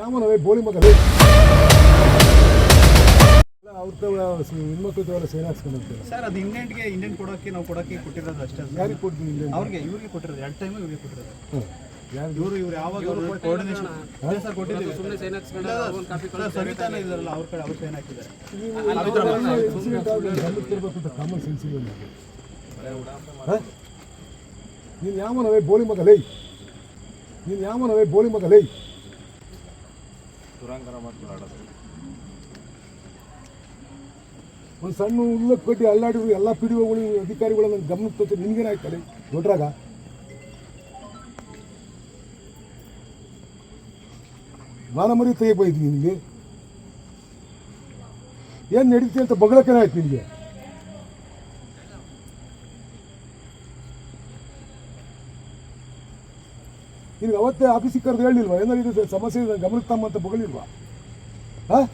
ಯಾವನವೇ ಬೋಳಿ ಮಗಲೇ ಅವ್ರ ಹೆಣ್ಮಕ್ಳು ತಗೊಳ್ಳ ಸೇನೆ ಹಾಕ್ಸ್ಕೊಂಡಂತಾರೆ ಸರ್ ಅದು ಇಂಗ್ಲೆಂಡ್ಗೆ ಇಂಡಿಯನ್ ಕೊಡೋಕೆ ನಾವು ಕೊಡೋಕೆ ಕೊಟ್ಟಿರೋದು ಅಷ್ಟೇ ಸರ್. ಯಾರಿಗೆ ಕೊಡ್ತೀನಿ ಇಲ್ಲಿ ಅವ್ರಿಗೆ ಇವ್ರಿಗೆ ಕೊಟ್ಟಿರೋದು ಎರಡು ಟೈಮ್ ಇವ್ರಿಗೆ ಕೊಟ್ಟಿರೋದು. ಯಾರು ಇವರು ಇವ್ರು ಯಾವಾಗ ಕೋರ್ಡಿನೇಷನ್ ಸರ್ ಕೊಟ್ಟಿದ್ದೀವಿ. ಸರ್ ಸವಿತಾನ ಇದಾರಲ್ಲ ಅವ್ರ ಕಡೆ ಅವ್ರು ಸೈನ್ ಹಾಕಿದ್ದಾರೆ. ಕಾಮನ್ ಸೆನ್ಸ್ ಇಲ್ಲ ನೀನು ಯಾವನವೇ ಬೋಳಿ ಮಗಲೈ ನೀನು ಯಾವನವೇ ಬೋಳಿ ಮಗಲೇ ಒಂದು ಸಣ್ಣ ಉಲ್ಲಕ್ಕೆ ಕಟ್ಟಿ ಅಲ್ಲಾಡಿದ್ರು, ಎಲ್ಲ ಪಿ ಡಿ ಒಗಳು ಅಧಿಕಾರಿಗಳು ನನ್ನ ಗಮನಕ್ಕೆ ತಂದ್ರೆ ನಿನ್ಗೇನಾಯ್ತದೆ? ದೊಡ್ಡರಾಗ? ಮಾನ ಮರಿ ತೆಗಿಬೇಕು ನಿನಗೆ. ಏನು ನಡೀತಿ ಅಂತ ಬಗಳಕ್ಕೇನೆ ಆಯ್ತು ನಿನಗೆ? ನಿನಗೆ ಅವತ್ತೇ ಆಫೀಸಿಗೆ ಸಿಕ್ಕರ್ದು ಹೇಳಿಲ್ವಾ? ಏನಾದ್ರು ಇದು ಸಮಸ್ಯೆ ಇದೆ ಗಮನಕ್ಕೆ ತಮ್ಮ ಅಂತ ಬಗಳಿಲ್ವಾ? ಹಾಂ?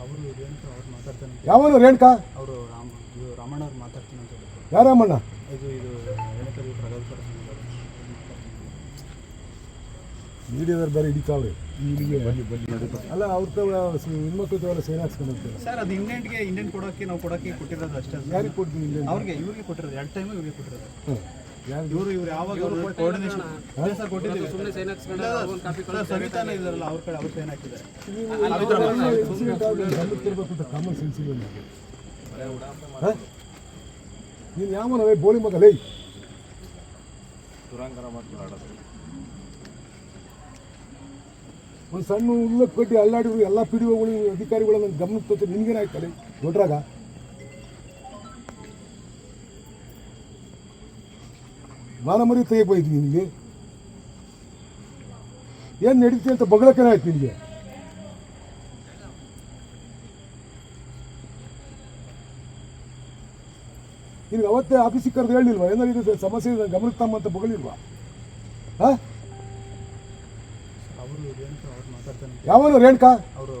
ಅವರು ಏನು ಅವ್ರು ಮಾತಾಡ್ತಾನೆ ಯಾವನು ರೇಣುಕಾ ಅವರು ರಾಮ ಇದು ರಾಮಣ್ಣ ಅವ್ರು ಮಾತಾಡ್ತೀನಿ ಅಂತ ಯಾರು ರಾಮಣ್ಣ? ಇದು ಇದು ಮೀಡಿಯಾದವ್ರು ಬೇರೆ ಹಿಡಿತಾವ್ರೆ. ಬನ್ನಿ ಬನ್ನಿ ಅಲ್ಲ ಅವ್ರ ಹೆಣ್ಮಕ್ಳು ತವರ ಸೇನೆ ಹಾಕ್ಸ್ಕೊಂಡಂತಾರೆ ಸರ್ ಅದು ಇಂಡೆಂಟ್ಗೆ ಇಂಡೆಂಟ್ ಕೊಡೋಕೆ ನಾವು ಕೊಡೋಕೆ ಕೊಟ್ಟಿರೋದು ಅಷ್ಟೇ ಸರ್. ಯಾರಿಗೆ ಕೊಡ್ತೀವಿ ಅವ್ರಿಗೆ ಇವ್ರಿಗೆ ಕೊಟ್ಟಿರೋದು. ಎರಡು ಟೈಮ್ ಇವ್ರಿಗೆ ಕೊಟ್ಟಿರೋದು. ಇವರು ಇವ್ರು ಯಾವಾಗ ಕೋರ್ಡಿನೇಷನ್ ಸರ್ ಕೊಟ್ಟಿದ್ದೀವಿ. ಸರ್ ಸವಿತಾನ ಇದಾರಲ್ಲ ಅವ್ರ ಕಡೆ ಅವ್ರು ಸೈನ್ ಹಾಕಿದ್ದಾರೆ. ಇನ್ಸಿಡೆಂಟ್ ಆಗಿ ಗಮನಕ್ಕಿರ್ಬೇಕು ಅಂತ ಕಾಮನ್ ಸೆನ್ಸ್ ಇಲ್ಲ ನಿಮಗೆ. ನೀನು ಯಾವನವೇ ಬೋಳಿ ಮಗಲೇ ಒಂದು ಸಣ್ಣ ಉಲ್ಲಕ್ಕೆ ಕಟ್ಟಿ ಅಲ್ಲಾಡಿದ್ರು ಎಲ್ಲ ಪಿ ಡಿ ಒಗಳು ಅಧಿಕಾರಿಗಳು ನನ್ನ ಗಮನಕ್ಕೆ ತೋರಿಸಿ ನಿನ್ಗೇನಾಯ್ತದೆ ದೊಡ್ಡರಾಗ? ಮಾನ ಮರಿ ತೆಗಿಬೇಕು ನಿನಗೆ. ಏನು ನಡೀತಿ ಅಂತ ಬಗಳಕ್ಕೆ ಆಯ್ತು ನಿನಗೆ? ನಿನಗೆ ಅವತ್ತೇ ಆಫೀಸಿಗೆ ಕರೆದು ಹೇಳಿಲ್ವಾ? ಏನಾದ್ರು ಇದು ಸಮಸ್ಯೆ ಇದೆ ಗಮನಕ್ಕೆ ತಮ್ಮ ಅಂತ ಬಗಳಿಲ್ವಾ? ಹಾಂ? ಯಾವನು ರೇಣುಕಾ? ಅವರು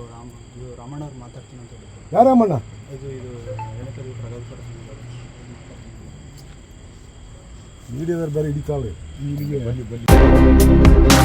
ರಾಮಣ್ಣ ಅವ್ರು ಮಾತಾಡ್ತೀನಿ ಅಂತ ಹೇಳಿದ್ರು. ಯಾರಮ್ಮಣ್ಣ ಇದು ಇದು ವಿಡಿಯೋದವ್ರು ಬೇರೆ ಹಿಡಿತಾಳೆ ಬನ್ನಿ ಬನ್ನಿ